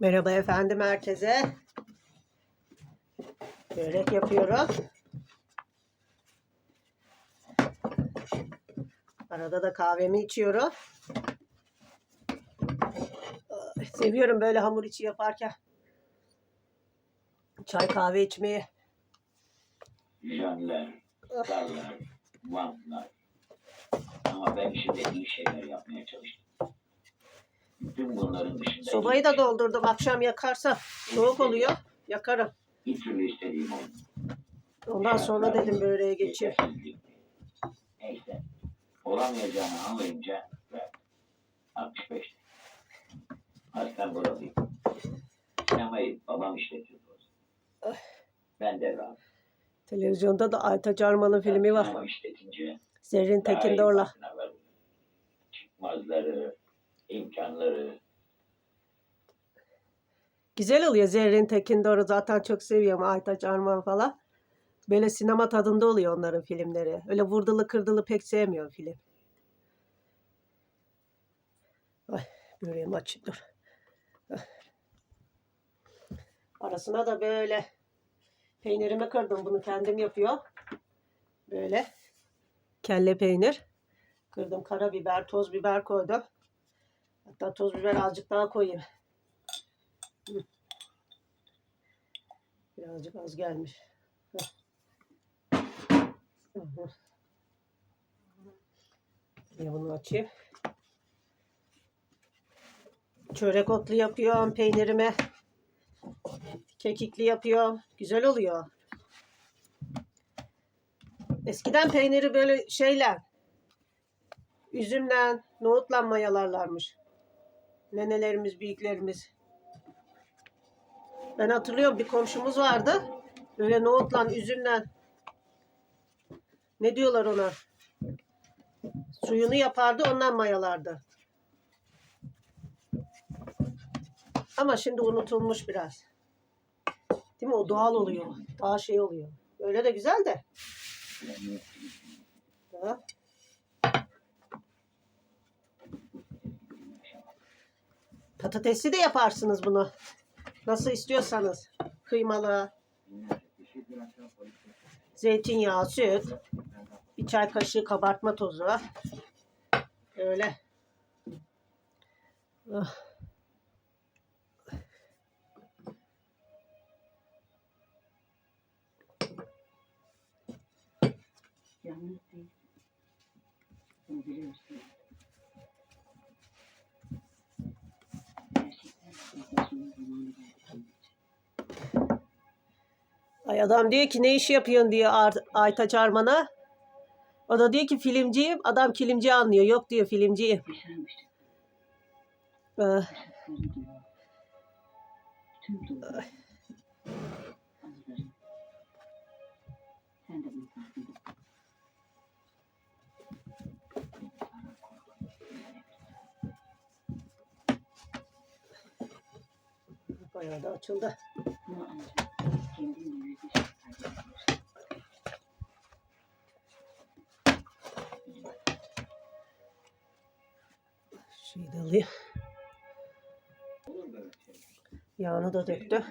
Merhaba efendim herkese. Börek yapıyorum. Arada da kahvemi içiyorum. Ay, Seviyorum böyle hamur içi yaparken. Çay kahve içmeyi. Jönler, darlar, vantlar. Ama ben şimdi iyi şeyler yapmaya çalıştım. Bütün bunların dışında Sobayı da doldurdum. Akşam yakarsa soğuk oluyor. Yakarım. bir türlü istediğim oldu. Ondan sonra dedim böreğe geçeyim. Neyse. Olamayacağını anlayınca verdim. 65. Aslen buralıyım. Sinemayı babam işletiyordu zaman. Ben de rahat. Televizyonda da Aytaç Arman'ın filmi var. Sinema işletince Zerrin farkına vardım. Çıkmazları, imkanları, Güzel oluyor Zerrin Tekindor'u zaten çok seviyorum Aytaç Arman falan. Böyle sinema tadında oluyor onların filmleri. Öyle vurdulu kırdılı pek sevmiyorum film. Ay böreğimi açayım dur. Arasına da böyle peynirimi kırdım. Bunu kendim yapıyor. Böyle kelle peynir. Kırdım karabiber, toz biber koydum. Hatta toz biber azıcık daha koyayım. Birazcık az gelmiş. Bir bunu açayım. Çörek otlu yapıyorum peynirime. Kekikli yapıyorum. Güzel oluyor. Eskiden peyniri böyle şeyle üzümle, nohutla mayalarlarmış. Nenelerimiz, büyüklerimiz. Ben hatırlıyorum bir komşumuz vardı. Böyle nohutla, üzümle ne diyorlar ona? Suyunu yapardı, ondan mayalardı. Ama şimdi unutulmuş biraz. Değil mi? O doğal oluyor. Daha şey oluyor. Öyle de güzel de. Ha? Patatesli de yaparsınız bunu. Nasıl istiyorsanız. Kıymalı, zeytinyağı, süt, bir çay kaşığı kabartma tozu. Öyle. Ah. Yalnız değil. Bunu biliyorsun. Ay adam diyor ki ne iş yapıyorsun diyor Aytaç Arman'a. O da diyor ki filmciyim. Adam kilimci anlıyor. Yok diyor filmciyim. Ah. Bayağı da açıldı. Şeyi de alayım. Yağını da döktü.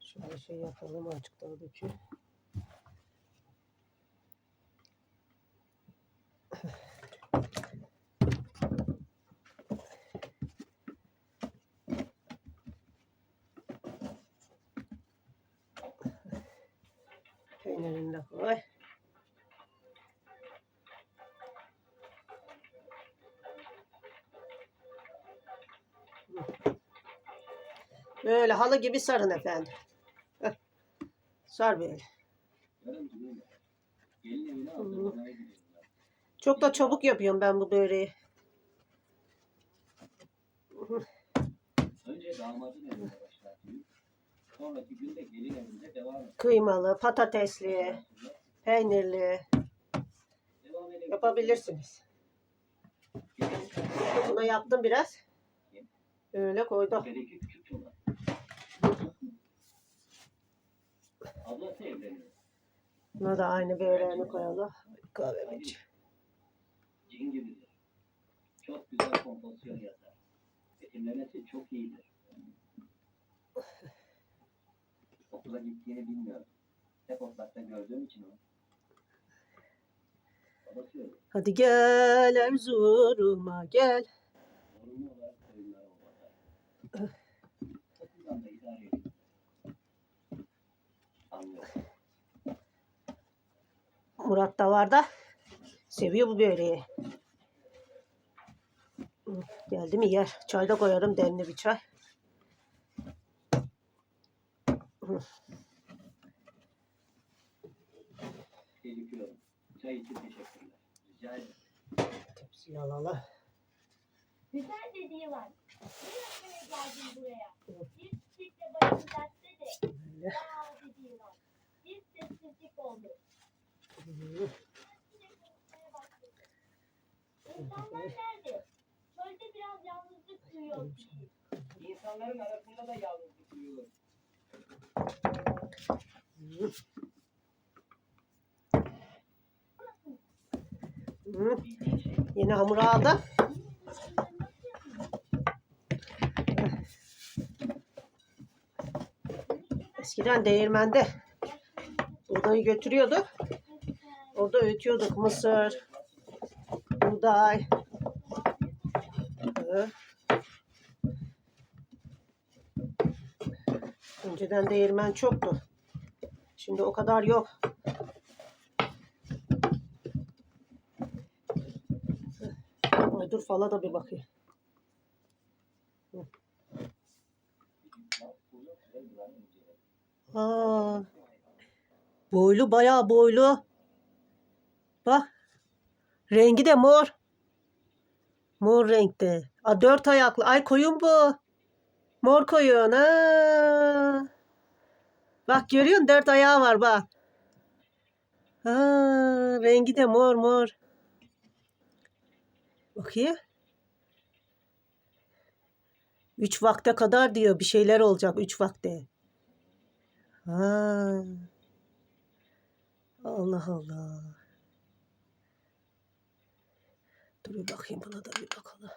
Şöyle şey yapalım azıcık daha dökeyim. Böyle halı gibi sarın efendim. Heh. Sar böyle. Çok da çabuk yapıyorum ben bu böreği. Kıymalı, patatesli, peynirli yapabilirsiniz. Buna yaptım biraz. Öyle koydum. Ablası evleniyor. Buna da aynı böreğini koyalım. Kahvemi iç. Cingimidir. Çok güzel kompozisyon yazar. Betimlemesi çok iyidir. Okula gittiğini bilmiyorum. Hep otlakta gördüğüm için onu. Hadi gel Erzurum'a gel. Murat da var da seviyor bu böreği. Geldi mi yer. Çay da koyarım demli bir çay. Gecikiyorum. Çay için teşekkürler. Rica ederim. Tepsiyi alalım. Güzel dediği var. Ne yapmaya geldin buraya? Bir çiçekle başını dertte de. Böyle. Ya dediği var. Bir sessizlik İnsanlar nerede? Çölde biraz yalnızlık duyuyor. İnsanların arasında da yalnızlık şey. Yine hamur aldım. Eskiden değirmende götürüyorduk. Orada öğütüyorduk mısır, buğday. Önceden değirmen çoktu. Şimdi o kadar yok. Ay dur fala da bir bakayım. Aa, boylu bayağı boylu. Bak. Rengi de mor. Mor renkte. A, dört ayaklı. Ay koyun bu. Mor koyun. Ha. Bak görüyor musun? Dört ayağı var bak. Ha, rengi de mor mor. Bakayım. Üç vakte kadar diyor. Bir şeyler olacak üç vakte. Ha. Allah Allah. Dur bir bakayım buna da bir bakalım.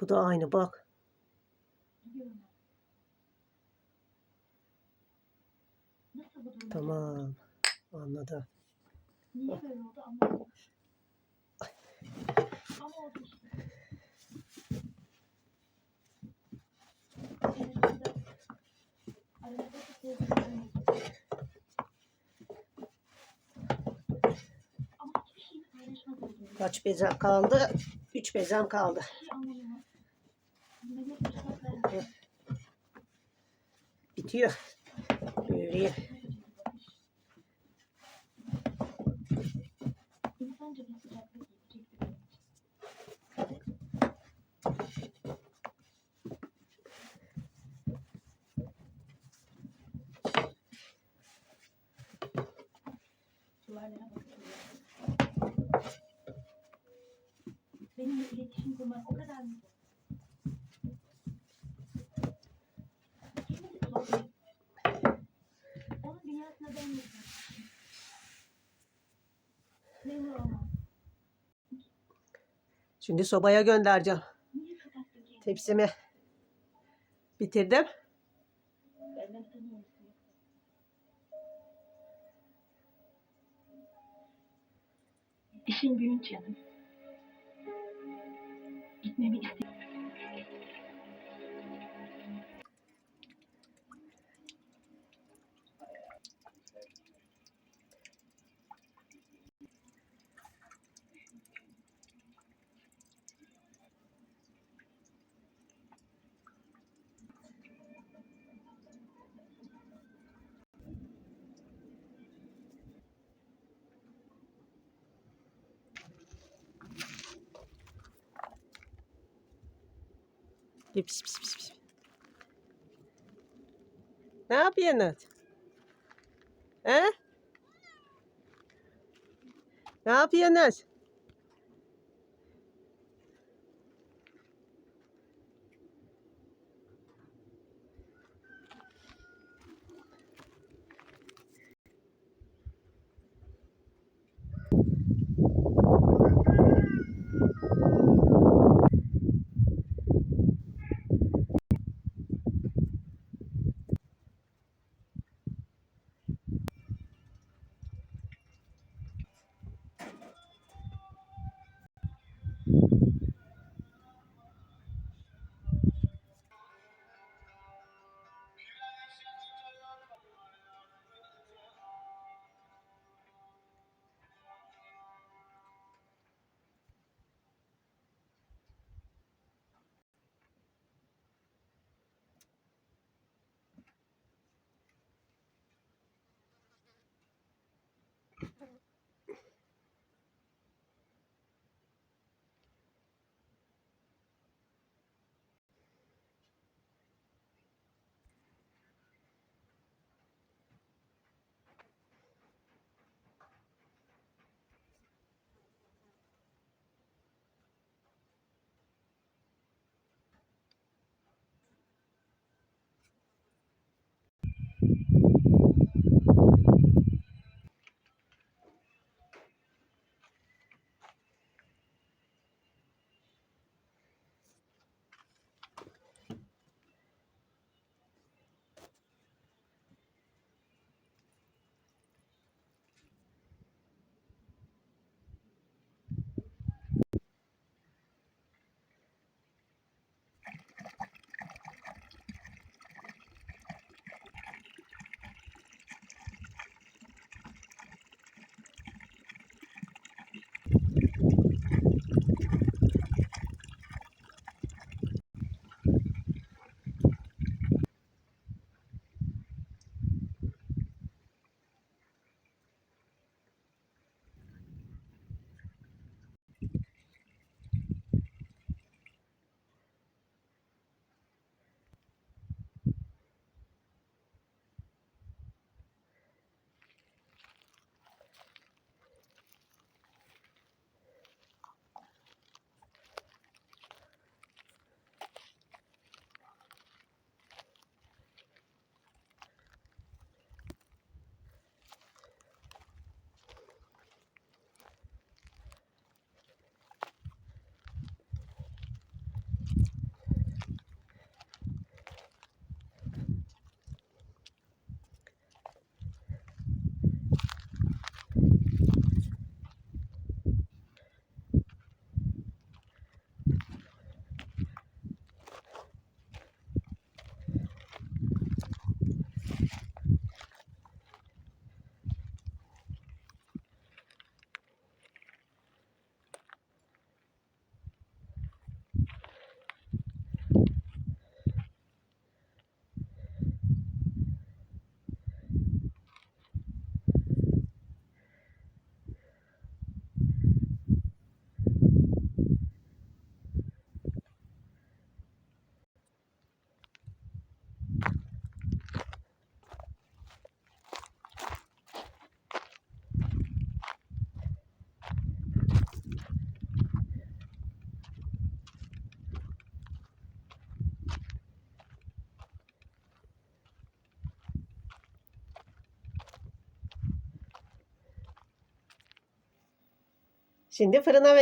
Bu da aynı bak. Tamam. Anladım. Niye böyle oldu anlamadım. Ama oldu Kaç bezem kaldı? Üç bezem kaldı. Bitiyor. Böreği. Duvarlara bakıyorum. Benimle iletişim kurmak o kadar mı zor? Kendimi sorguluyorum. Onun dünyasına ben yaşamak istiyorum. Memnun olmam. Şimdi sobaya göndereceğim. Tepsimi bitirdim. İşin büyük canım. Gitmemi istiyorum. Pis, pis, pis, pis. Ne yapıyorsunuz? He? Ne yapıyorsunuz?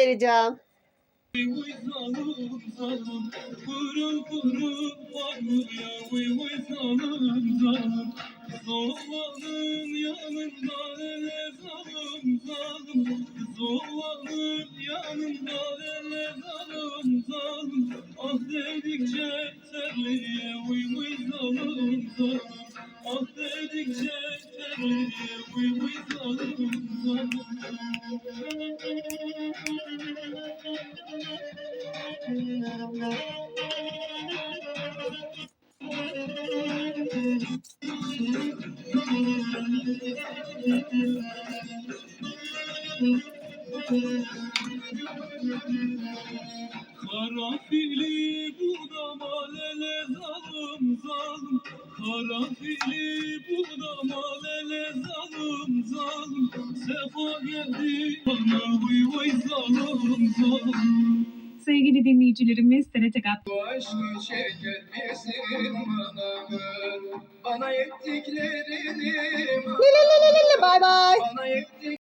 Ele zalim zalim. Ah dedikçe terliye Karanfili budama lele zalim zalim Karanfili budama lele zalim zalim Sefa geldi bana vay vay zalim zalim Sevgili dinleyicilerimiz TRT Gat Bu aşkı çekemesin bana Bana ettiklerini Bay bay. Bana ettik